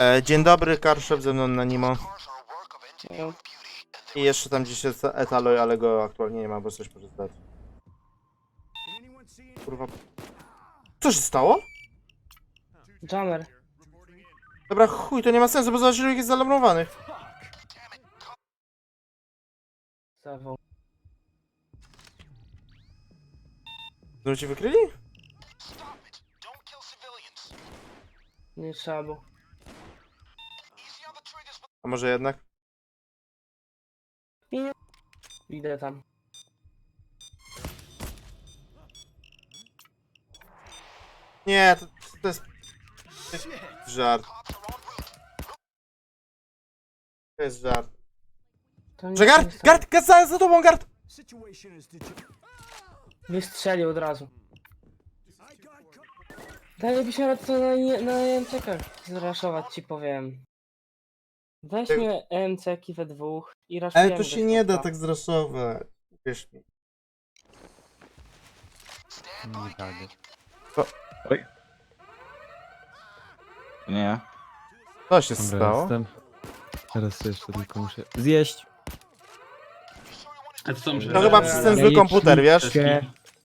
E, dzień dobry, Karszef ze mną na Nimo. I jeszcze tam gdzieś jest Etaloy, ale go aktualnie nie ma, bo coś zdać. Kurwa. Co się stało? Jammer. Dobra, chuj, to nie ma sensu, bo zobacz, ile ich jest zalomowanych. Zawał. Znowu ci wykryli? Nie trzeba było. A może jednak? Idę tam. Nie, to, to jest... To jest żart. To jest żart. To nic Że nie gard! Gard! Gard za, za tobą, gard! Wystrzelił od razu. Dalej byś miał to na, nie- na MCK zraszować ci powiem. Weźmy MCki we dwóch i raszujemy Ale to się nie da tak zraszować. Wiesz mi. Nie. Oj. Nie. Co się Dobra, stało? jestem. Teraz jeszcze tylko muszę zjeść. A co tam, że... To chyba przez ten zły komputer, wiesz? Jajecznicę.